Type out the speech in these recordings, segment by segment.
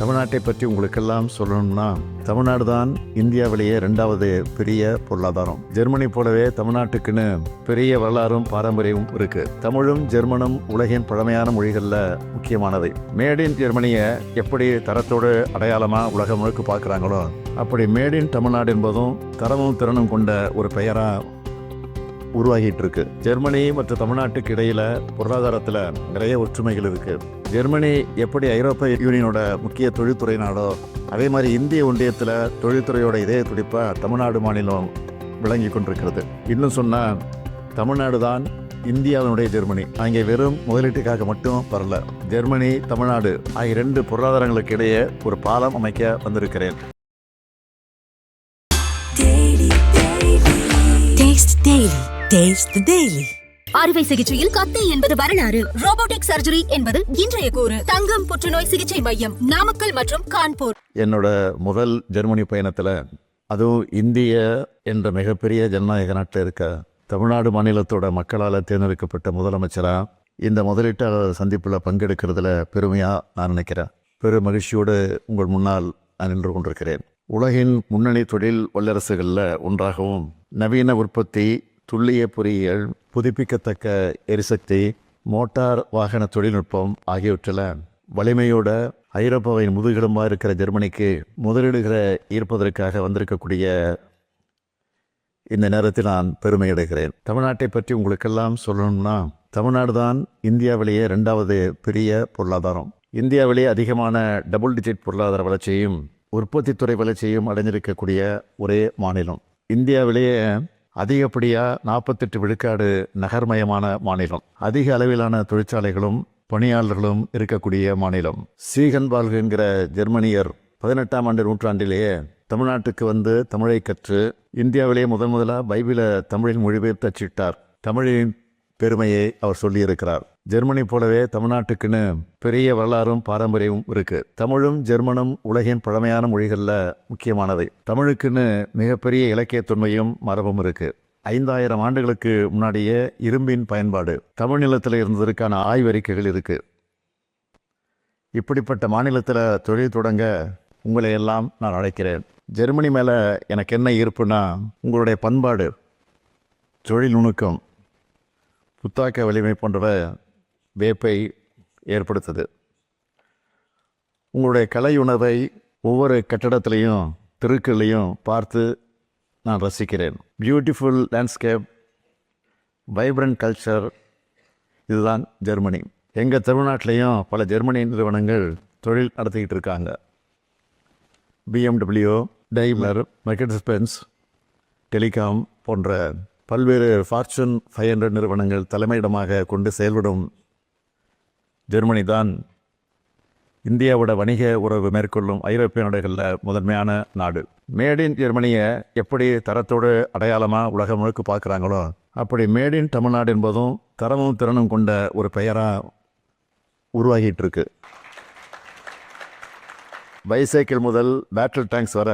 தமிழ்நாட்டை பற்றி உங்களுக்கெல்லாம் சொல்லணும்னா தமிழ்நாடு தான் இந்தியாவிலேயே ரெண்டாவது பெரிய பொருளாதாரம். ஜெர்மனி போலவே தமிழ்நாட்டுக்குன்னு பெரிய வரலாறும் பாரம்பரியமும் இருக்கு. தமிழும் ஜெர்மனும் உலகின் பழமையான மொழிகளில் முக்கியமானவை. மேட் இன் ஜெர்மனியை எப்படி தரத்தோடு அடையாளமா உலகம் முழுக்க பார்க்குறாங்களோ அப்படி மேட் இன் தமிழ்நாடு என்பதும் தரமும் திறனும் கொண்ட ஒரு பெயராக உருவாகிட்டு இருக்கு ஜெர்மனி மற்றும் தமிழ்நாட்டுக்கு இடையில பொருளாதாரத்துல நிறைய ஒற்றுமைகள் இருக்கு. ஜெர்மனி எப்படி ஐரோப்பிய யூனியனோட முக்கிய தொழில்துறை நாடோ அதே மாதிரி இந்திய ஒன்றியத்துல தொழில்துறையோட இதய துடிப்பா தமிழ்நாடு மாநிலம் விளங்கி கொண்டிருக்கிறது. இன்னும் சொன்னால் தமிழ்நாடு தான் இந்தியாவினுடைய ஜெர்மனி. அங்கே வெறும் முதலீட்டுக்காக மட்டும் வரல. ஜெர்மனி தமிழ்நாடு ஆகிய இரண்டு பொருளாதாரங்களுக்கு இடையே ஒரு பாலம் அமைக்க வந்திருக்கிறேன். Taste Daily. The Daily. அறுவை சிகிச்சையில் கத்தை என்பது வரலாறு. ரோபோட்டிக் சர்ஜரி என்பது இன்றைய கூறு. தங்கம் புற்றுநோய் சிகிச்சை மையம் நாமக்கல் மற்றும் கான்பூர். என்னோட முதல் ஜெர்மனி பயணத்தில் அதுவும் இந்திய என்ற மிகப்பெரிய ஜனநாயக நாட்டில் இருக்க தமிழ்நாடு மாநிலத்தோட மக்களால் தேர்ந்தெடுக்கப்பட்ட முதலமைச்சராக இந்த முதலீட்டாளர் சந்திப்பில் பங்கெடுக்கிறதுல பெருமையாக நான் நினைக்கிறேன். பெரும் மகிழ்ச்சியோடு உங்கள் முன்னால் நான் நின்று கொண்டிருக்கிறேன். உலகின் முன்னணி தொழில் வல்லரசுகளில் ஒன்றாகவும் நவீன உற்பத்தி துல்லிய பொறியியல் புதுப்பிக்கத்தக்க எரிசக்தி மோட்டார் வாகன தொழில்நுட்பம் ஆகியவற்றில் வலிமையோட ஐரோப்பாவின் முதுகெலும்பாக இருக்கிற ஜெர்மனிக்கு முதலீடுகளை ஈர்ப்பதற்காக வந்திருக்கக்கூடிய இந்த நேரத்தில் நான் பெருமை அடைகிறேன் தமிழ்நாட்டை பற்றி உங்களுக்கெல்லாம் சொல்லணும்னா தமிழ்நாடு தான் இந்தியாவிலேயே ரெண்டாவது பெரிய பொருளாதாரம். இந்தியாவிலேயே அதிகமான டபுள் டிஜிட் பொருளாதார வளர்ச்சியும் உற்பத்தித்துறை வளர்ச்சியும் அடைஞ்சிருக்கக்கூடிய ஒரே மாநிலம். இந்தியாவிலேயே அதிகப்படியாக நாற்பத்தெட்டு விழுக்காடு நகர்மயமான மாநிலம். அதிக அளவிலான தொழிற்சாலைகளும் பணியாளர்களும் இருக்கக்கூடிய மாநிலம். சீகன்பால்கு என்கிற ஜெர்மனியர் பதினெட்டாம் ஆண்டு நூற்றாண்டிலேயே தமிழ்நாட்டுக்கு வந்து தமிழை கற்று இந்தியாவிலேயே முதன் முதலாக பைபிளை தமிழில் மொழிபெயர்த்து அச்சிட்டார் தமிழின் பெருமையை அவர் சொல்லியிருக்கிறார். ஜெர்மனி போலவே தமிழ்நாட்டுக்குன்னு பெரிய வரலாறும் பாரம்பரியமும் இருக்கு. தமிழும் ஜெர்மனும் உலகின் பழமையான மொழிகளில் முக்கியமானவை. தமிழுக்குன்னு மிகப்பெரிய இலக்கிய தொன்மையும் மரபும் இருக்கு. ஐந்தாயிரம் ஆண்டுகளுக்கு முன்னாடியே இரும்பின் பயன்பாடு தமிழ் நிலத்தில் இருந்ததற்கான ஆய்வறிக்கைகள் இருக்கு. இப்படிப்பட்ட மாநிலத்தில் தொழில் தொடங்க உங்களை எல்லாம் நான் அழைக்கிறேன். ஜெர்மனி மேலே எனக்கு என்ன ஈர்ப்புனா உங்களுடைய பண்பாடு தொழில் நுணுக்கம் புத்தாக்க வலிமை போன்றவை வேப்பை ஏற்படுத்துது. உங்களுடைய கலை உணர்வை ஒவ்வொரு கட்டடத்திலையும் தெருக்கள்லையும் பார்த்து நான் ரசிக்கிறேன். பியூட்டிஃபுல் லேண்ட்ஸ்கேப் வைப்ரண்ட் கல்ச்சர் இதுதான் ஜெர்மனி. எங்கள் தமிழ்நாட்டிலையும் பல ஜெர்மனி நிறுவனங்கள் தொழில் நடத்திக்கிட்டு இருக்காங்க. பிஎம்டபிள்யூ டைம்லர் மெக்கட் ஸ்பென்ஸ் டெலிகாம் போன்ற பல்வேறு ஃபார்ச்சூன் ஃபைவ் ஹண்ட்ரட் நிறுவனங்கள் தலைமையிடமாக கொண்டு செயல்படும் ஜெர்மனி தான் இந்தியாவோட வணிக உறவு மேற்கொள்ளும் ஐரோப்பிய நாடுகளில் முதன்மையான நாடு. மேட் இன் ஜெர்மனியை எப்படி தரத்தோடு அடையாளமாக உலகம் முழுக்க பார்க்குறாங்களோ அப்படி மேட் இன் தமிழ்நாடு என்பதும் தரமும் திறனும் கொண்ட ஒரு பெயராக உருவாகிட்டு இருக்கு. பைசைக்கிள் முதல் பேட்டல் டேங்க்ஸ் வர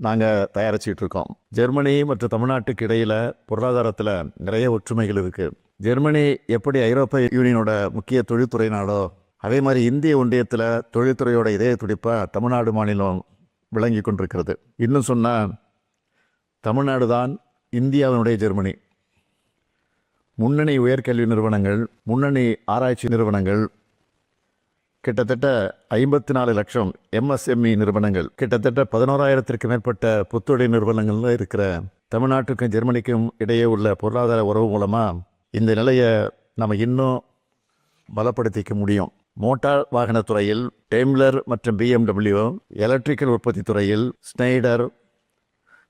நாங்கள் தயாரிச்சிட்ருக்கோம் ஜெர்மனி மற்றும் தமிழ்நாட்டுக்கு இடையில் பொருளாதாரத்தில் நிறைய ஒற்றுமைகள் இருக்குது ஜெர்மனி எப்படி ஐரோப்பிய யூனியனோட முக்கிய தொழில்துறை நாடோ அதே மாதிரி இந்திய ஒன்றியத்தில் தொழில்துறையோட இதய துடிப்பாக தமிழ்நாடு மாநிலம் விளங்கி கொண்டிருக்கிறது. இன்னும் சொன்னால் தமிழ்நாடு தான் இந்தியாவினுடைய ஜெர்மனி. முன்னணி உயர்கல்வி நிறுவனங்கள் முன்னணி ஆராய்ச்சி நிறுவனங்கள் கிட்டத்தட்ட ஐம்பத்தி நாலு லட்சம் எம்எஸ்எம்இ நிறுவனங்கள் கிட்டத்தட்ட பதினோராயிரத்திற்கு மேற்பட்ட புத்தொழில் நிறுவனங்கள்ல இருக்கிற தமிழ்நாட்டுக்கும் ஜெர்மனிக்கும் இடையே உள்ள பொருளாதார உறவு மூலமாக இந்த நிலையை நம்ம இன்னும் பலப்படுத்திக்க முடியும். மோட்டார் வாகனத் துறையில் டெம்லர் மற்றும் பிஎம்டபிள்யூ எலக்ட்ரிக்கல் உற்பத்தி துறையில் ஸ்னைடர்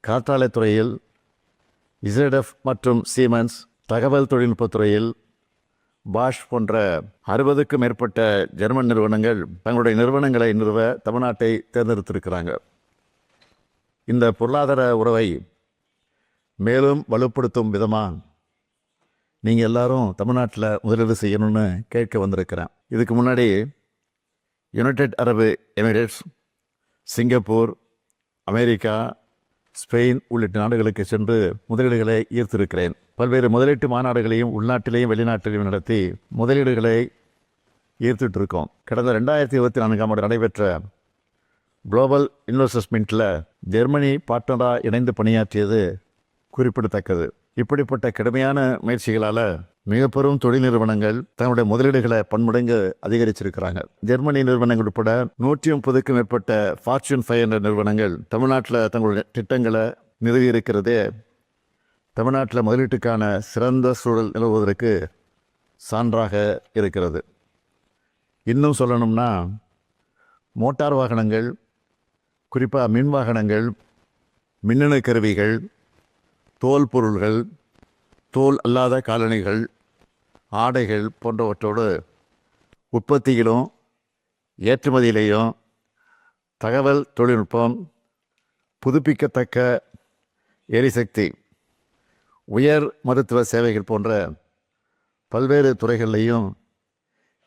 காற்றாலை துறையில் இசடெஃப் மற்றும் சீமன்ஸ் தகவல் தொழில்நுட்பத் துறையில் பாஷ் போன்ற அறுபதுக்கும் மேற்பட்ட ஜெர்மன் நிறுவனங்கள் தங்களுடைய நிறுவனங்களை நிறுவ தமிழ்நாட்டை தேர்ந்தெடுத்திருக்கிறாங்க. இந்த பொருளாதார உறவை மேலும் வலுப்படுத்தும் விதமாக நீங்கள் எல்லாரும் தமிழ்நாட்டில் முதலீடு செய்யணும்னு கேட்க வந்திருக்கிறேன். இதுக்கு முன்னாடி யுனைடெட் அரபு எமிரேட்ஸ் சிங்கப்பூர் அமெரிக்கா ஸ்பெயின் உள்ளிட்ட நாடுகளுக்கு சென்று முதலீடுகளை ஈர்த்திருக்கிறேன். பல்வேறு முதலீட்டு மாநாடுகளையும் உள்நாட்டிலேயும் வெளிநாட்டிலையும் நடத்தி முதலீடுகளை ஈர்த்துட்டு இருக்கோம் கடந்த ரெண்டாயிரத்தி இருபத்தி நான்காம் ஆண்டு நடைபெற்ற குளோபல் இன்வெஸ்ட்மெண்ட்டில் ஜெர்மனி பார்ட்னராக இணைந்து பணியாற்றியது குறிப்பிடத்தக்கது. இப்படிப்பட்ட கடுமையான முயற்சிகளால் மிக பெரும் தொழில் நிறுவனங்கள் தங்களுடைய முதலீடுகளை பன்மடங்கு அதிகரிச்சிருக்கிறாங்க. ஜெர்மனி நிறுவனங்கள் உட்பட நூற்றி முப்பதுக்கும் மேற்பட்ட ஃபார்ச்சூன் ஃபைவ் என்ற நிறுவனங்கள் தமிழ்நாட்டில் தங்களுடைய திட்டங்களை நிறுவி இருக்கிறதே தமிழ்நாட்டில் முதலீட்டுக்கான சிறந்த சூழல் நிலவுவதற்கு சான்றாக இருக்கிறது. இன்னும் சொல்லணும்னா மோட்டார் வாகனங்கள் குறிப்பாக மின் வாகனங்கள் மின்னணு கருவிகள் தோல் பொருள்கள் தோல் அல்லாத காலணிகள் ஆடைகள் போன்றவற்றோடு உற்பத்தியிலும் ஏற்றுமதியிலையும் தகவல் தொழில்நுட்பம் புதுப்பிக்கத்தக்க எரிசக்தி உயர் மருத்துவ சேவைகள் போன்ற பல்வேறு துறைகள்லையும்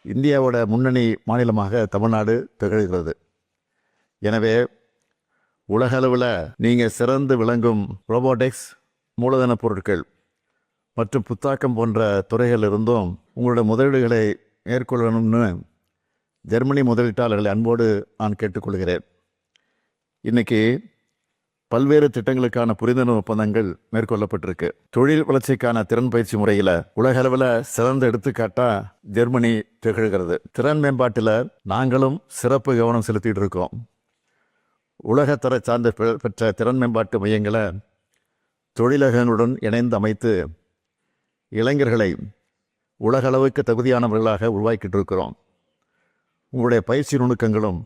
இந்தியாவோட முன்னணி மாநிலமாக தமிழ்நாடு திகழ்கிறது. எனவே உலக அளவில் நீங்கள் சிறந்து விளங்கும் ரோபோட்டிக்ஸ் மூலதன பொருட்கள் மற்றும் புத்தாக்கம் போன்ற துறைகள் இருந்தும் உங்களோட முதலீடுகளை மேற்கொள்ளணும்னு ஜெர்மனி முதலீட்டாளர்களை அன்போடு நான் கேட்டுக்கொள்கிறேன். இன்னைக்கு பல்வேறு திட்டங்களுக்கான புரிந்துணர்வு ஒப்பந்தங்கள் மேற்கொள்ளப்பட்டிருக்கு. தொழில் வளர்ச்சிக்கான திறன் பயிற்சி முறையில் உலக அளவில் சிறந்த எடுத்துக்காட்டா ஜெர்மனி திகழ்கிறது. திறன் மேம்பாட்டில் நாங்களும் சிறப்பு கவனம் செலுத்திட்டு இருக்கோம். உலகத்தர சார்ந்த பெ- பெற்ற திறன் மேம்பாட்டு மையங்களை தொழிலகங்களுடன் இணைந்து அமைத்து இளைஞர்களை உலக அளவுக்கு தகுதியானவர்களாக உருவாக்கிட்டு இருக்கிறோம். உங்களுடைய பயிற்சி நுணுக்கங்களும்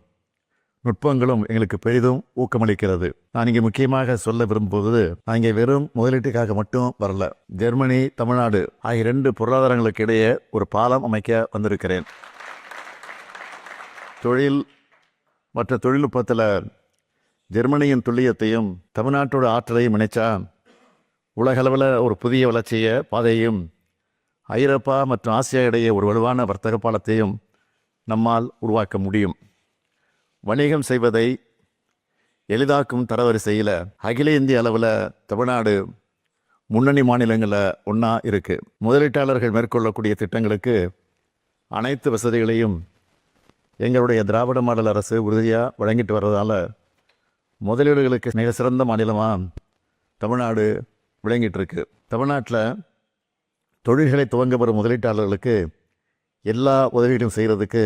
நுட்பங்களும் எங்களுக்கு பெரிதும் ஊக்கமளிக்கிறது. நான் இங்கே முக்கியமாக சொல்ல விரும்புவது நான் இங்கே வெறும் முதலீட்டுக்காக மட்டும் வரல. ஜெர்மனி தமிழ்நாடு ஆகிய இரண்டு பொருளாதாரங்களுக்கு இடையே ஒரு பாலம் அமைக்க வந்திருக்கிறேன். தொழில் மற்ற தொழில்நுட்பத்தில் ஜெர்மனியின் துல்லியத்தையும் தமிழ்நாட்டோட ஆற்றலையும் இணைச்சா உலகளவில் ஒரு புதிய வளர்ச்சியை பாதையும் ஐரோப்பா மற்றும் ஆசியா இடையே ஒரு வலுவான வர்த்தக பாலத்தையும் நம்மால் உருவாக்க முடியும். வணிகம் செய்வதை எளிதாக்கும் தரவரிசையில் அகில இந்திய அளவில் தமிழ்நாடு முன்னணி மாநிலங்களில் ஒன்றா இருக்குது முதலீட்டாளர்கள் மேற்கொள்ளக்கூடிய திட்டங்களுக்கு அனைத்து வசதிகளையும் எங்களுடைய திராவிட மாடல் அரசு உறுதியாக வழங்கிட்டு வர்றதால முதலீடுகளுக்கு மிக சிறந்த மாநிலமாக தமிழ்நாடு விளங்கிட்டுருக்கு தமிழ்நாட்டில் தொழில்களை துவங்க வரும் முதலீட்டாளர்களுக்கு எல்லா உதவிகளையும் செய்கிறதுக்கு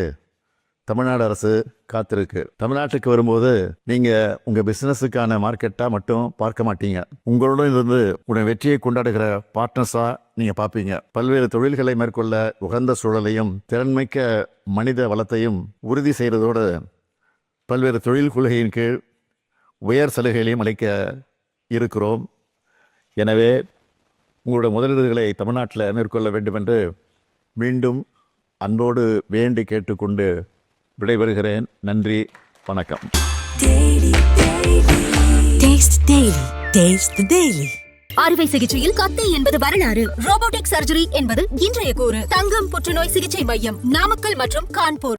தமிழ்நாடு அரசு காத்திருக்கு. தமிழ்நாட்டுக்கு வரும்போது நீங்கள் உங்கள் பிஸ்னஸுக்கான மார்க்கெட்டாக மட்டும் பார்க்க மாட்டீங்க. உங்களுடன் இருந்து உடைய வெற்றியை கொண்டாடுகிற பார்ட்னர்ஸாக நீங்கள் பார்ப்பீங்க. பல்வேறு தொழில்களை மேற்கொள்ள உகந்த சூழலையும் திறன்மிக்க மனித வளத்தையும் உறுதி செய்கிறதோடு பல்வேறு தொழில் கொள்கையின் கீழ் உயர் சலுகைகளையும் அளிக்க இருக்கிறோம். எனவே உங்களுடைய முதலீடுகளை தமிழ்நாட்டில் மேற்கொள்ள வேண்டும் என்று மீண்டும் அன்போடு வேண்டி கேட்டுக்கொண்டு விடைபெறுகிறேன். நன்றி வணக்கம். Taste Daily. Taste the Daily. அறுவை சிகிச்சையில் கத்தை என்பது வரலாறு. ரோபோட்டிக் சர்ஜரி என்பது இன்றைய கூறு. தங்கம் புற்றுநோய் சிகிச்சை மையம் நாமக்கல் மற்றும் கான்பூர்.